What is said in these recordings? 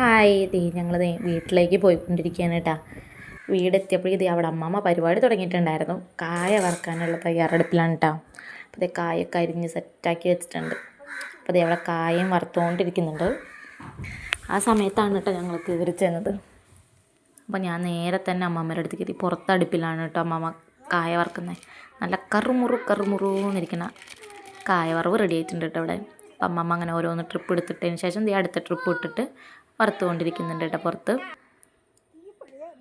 Hi ദേ ഞങ്ങൾ വീട്ടിലേക്ക് പോയിക്കൊണ്ടിരിക്കുകയാണ് കേട്ടോ വീടെത്തിയപ്പോഴേ ഇത് അവിടെ അമ്മമ്മ പരിപാടി തുടങ്ങിയിട്ടുണ്ടായിരുന്നു. കായ വറക്കാനുള്ള തയ്യാറെടുപ്പിലാണ് കേട്ടോ അപ്പോൾ ദേ കായൊക്കെ അരിഞ്ഞ് സെറ്റാക്കി വെച്ചിട്ടുണ്ട്. അപ്പോൾ ദേ അവിടെ കായം വറുത്തുകൊണ്ടിരിക്കുന്നുണ്ട് ആ സമയത്താണ് കേട്ടോ ഞങ്ങൾ കയറി ചെന്നത്. അപ്പോൾ ഞാൻ നേരെ തന്നെ അമ്മമ്മയുടെ അടുത്ത് കയറി പുറത്തടുപ്പിലാണ് കേട്ടോ അമ്മമ്മ കായ വറുക്കുന്നത് നല്ല കറുമുറു കറുമുറു കായ വറവ് റെഡി ആയിട്ടുണ്ട് കേട്ടോ ഇവിടെ. അപ്പം അമ്മമ്മ അങ്ങനെ ഓരോന്ന് ട്രിപ്പ് എടുത്തിട്ടതിന് ശേഷം ദേ അടുത്ത ട്രിപ്പ് ഇട്ടിട്ട് വറുത്തുകൊണ്ടിരിക്കുന്നുണ്ട് കേട്ടോ പുറത്ത്.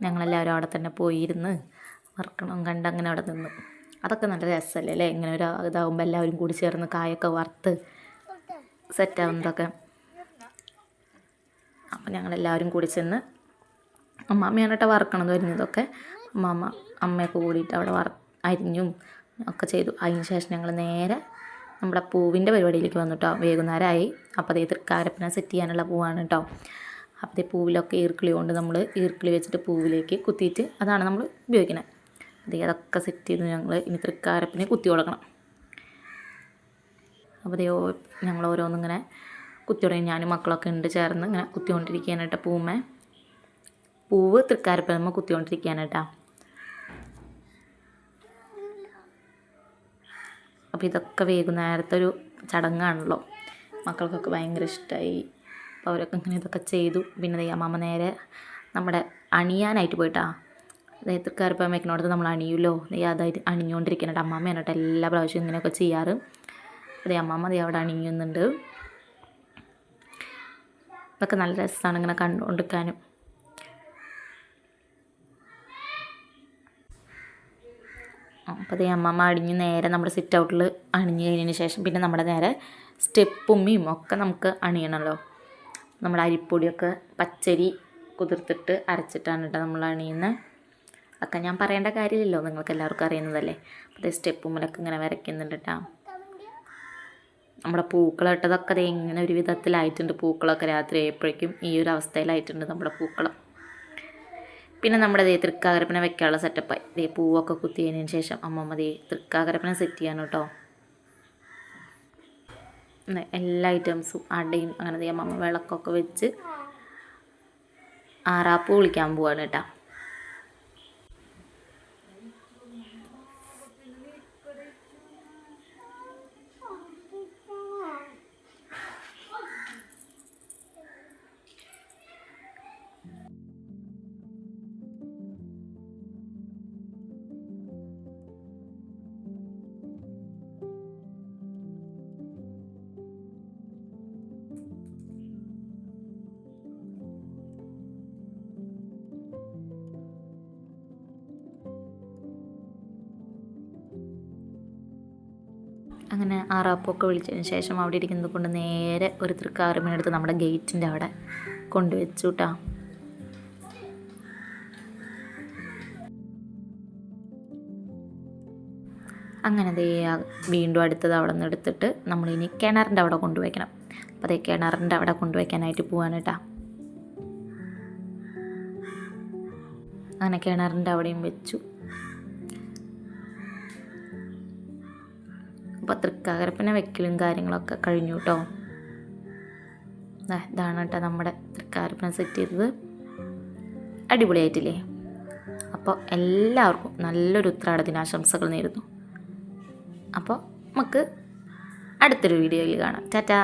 ഞങ്ങളെല്ലാവരും അവിടെ തന്നെ പോയിരുന്ന് വറുക്കണം കണ്ട് അങ്ങനെ അവിടെ നിന്നു. അതൊക്കെ നല്ല രസമല്ലേ അല്ലേ? ഇങ്ങനെ ഒരു ഇതാകുമ്പോൾ എല്ലാവരും കൂടി ചേർന്ന് കായൊക്കെ വറുത്ത് സെറ്റാവുന്നതൊക്കെ അപ്പം ഞങ്ങളെല്ലാവരും കൂടി ചെന്ന് അമ്മാമ്മയാണ് കേട്ടോ വറുക്കണത് വരുന്നതൊക്കെ. അമ്മാമ്മ അമ്മയൊക്കെ കൂടിയിട്ട് അവിടെ വറ അരിഞ്ഞും ഒക്കെ ചെയ്തു. അതിന് ശേഷം ഞങ്ങൾ നേരെ നമ്മുടെ പൂവിന്റെ പരിപാടിയിലേക്ക് വന്നു കേട്ടോ. വൈകുന്നേരമായി. അപ്പോൾ അതേ തൃക്കാരപ്പന സെറ്റ് ചെയ്യാനുള്ള പൂവാണ് കേട്ടോ. അപ്പോൾ പൂവിലൊക്കെ ഈർക്കിളി കൊണ്ട് നമ്മൾ ഈർക്കിളി വെച്ചിട്ട് പൂവിലേക്ക് കുത്തിയിട്ട് അതാണ് നമ്മൾ ഉപയോഗിക്കുന്നത് അത് അതൊക്കെ സെറ്റ് ചെയ്ത് ഞങ്ങൾ ഇനി തൃക്കാരപ്പിനെ കുത്തി കൊടുക്കണം. അപ്പോൾ ഞങ്ങൾ ഓരോന്നിങ്ങനെ കുത്തി തുടങ്ങി. ഞാനും മക്കളൊക്കെ ഉണ്ട് ചേർന്ന് ഇങ്ങനെ കുത്തിക്കൊണ്ടിരിക്കാനായിട്ട് പൂമ്മ. പൂവ് നമ്മൾ കേട്ടോ. അപ്പോൾ ഇതൊക്കെ വൈകുന്നേരത്തെ ഒരു ചടങ്ങാണല്ലോ. മക്കൾക്കൊക്കെ ഭയങ്കര ഇഷ്ടമായി അപ്പോൾ അവരൊക്കെ ഇങ്ങനെ ഇതൊക്കെ ചെയ്തു. പിന്നെ അമ്മാമ്മ നേരെ നമ്മുടെ അണിയാനായിട്ട് പോയിട്ടാ. അതായത് തൃക്കാരപ്പം വെക്കണോടത്ത് നമ്മൾ അണിയുമല്ലോ അതായത് അണിഞ്ഞുകൊണ്ടിരിക്കുന്നുണ്ട് അമ്മാമ്മയാണ് കേട്ടോ എല്ലാ പ്രാവശ്യവും ഇങ്ങനെയൊക്കെ ചെയ്യാറ്. അതേ അമ്മമ്മ ദേ അവിടെ അണിയുന്നുണ്ട്. ഇതൊക്കെ നല്ല രസമാണ് ഇങ്ങനെ കണ്ടുകൊണ്ടിരിക്കാനും അപ്പോൾ അതേ അമ്മമ്മ അടിഞ്ഞ് നേരെ നമ്മുടെ സിറ്റ് ഔട്ടിൽ അണിഞ്ഞ് കഴിഞ്ഞതിന് ശേഷം പിന്നെ നമ്മുടെ നേരെ സ്റ്റെപ്പുമ്മയും ഒക്കെ നമുക്ക് അണിയണമല്ലോ നമ്മുടെ അരിപ്പൊടിയൊക്കെ പച്ചരി കുതിർത്തിട്ട് അരച്ചിട്ടാണ് കേട്ടോ നമ്മൾ അണിയുന്നത്. ഒക്കെ ഞാൻ പറയേണ്ട കാര്യമില്ലല്ലോ നിങ്ങൾക്ക് എല്ലാവർക്കും അറിയുന്നതല്ലേ? അതേ സ്റ്റെപ്പുമ്മലൊക്കെ ഇങ്ങനെ വരയ്ക്കുന്നുണ്ട് കേട്ടോ. നമ്മുടെ പൂക്കളിട്ടതൊക്കെ അതേ ഇങ്ങനെ ഒരു വിധത്തിലായിട്ടുണ്ട്. പൂക്കളൊക്കെ രാത്രി ആയപ്പോഴേക്കും ഈ ഒരു അവസ്ഥയിലായിട്ടുണ്ട് നമ്മുടെ പൂക്കളം പിന്നെ നമ്മുടെ ദേ തൃക്കാകരപ്പന വെക്കാനുള്ള സെറ്റപ്പായി ദേ പൂവൊക്കെ കുത്തിയതിന് ശേഷം അമ്മമ്മ ദേ തൃക്കാകരപ്പന സെറ്റ് ചെയ്യാൻ കേട്ടോ. എല്ലാ ഐറ്റംസും അടയും അങ്ങനെ ചെയ്യാം അമ്മ വിളക്കൊക്കെ വെച്ച് ആറാപ്പ് വിളിക്കാൻ പോവാണ് കേട്ടോ. അങ്ങനെ ആറാപ്പൊക്കെ വിളിച്ചതിന് ശേഷം അവിടെ ഇരിക്കുന്നത് കൊണ്ട് നേരെ ഒരു തൃക്കാറുമീനെടുത്ത് നമ്മുടെ ഗേറ്റിന്റെ അവിടെ കൊണ്ടുവച്ചു കേട്ടോ അങ്ങനെ അതേ വീണ്ടും അടുത്തത് അവിടെ നിന്ന് എടുത്തിട്ട് നമ്മളിനി കിണറിന്റെ അവിടെ കൊണ്ടുവയ്ക്കണം. അപ്പോൾ അതേ കിണറിന്റെ അവിടെ കൊണ്ടുവയ്ക്കാനായിട്ട് പോവാണ് കേട്ടോ. അങ്ങനെ കിണറിന്റെ അവിടെയും വെച്ചു. അപ്പോൾ തൃക്കാകരപ്പന വെക്കലും കാര്യങ്ങളൊക്കെ കഴിഞ്ഞു കേട്ടോ ഇതാണ് കേട്ടോ നമ്മുടെ തൃക്കാരപ്പന സെറ്റ് ചെയ്തത്. അടിപൊളിയായിട്ടില്ലേ? അപ്പോൾ എല്ലാവർക്കും നല്ലൊരു ഉത്രാട ദിനാശംസകൾ നേരുന്നു. അപ്പോൾ നമുക്ക് അടുത്തൊരു വീഡിയോയിൽ കാണാം. ടാറ്റാ!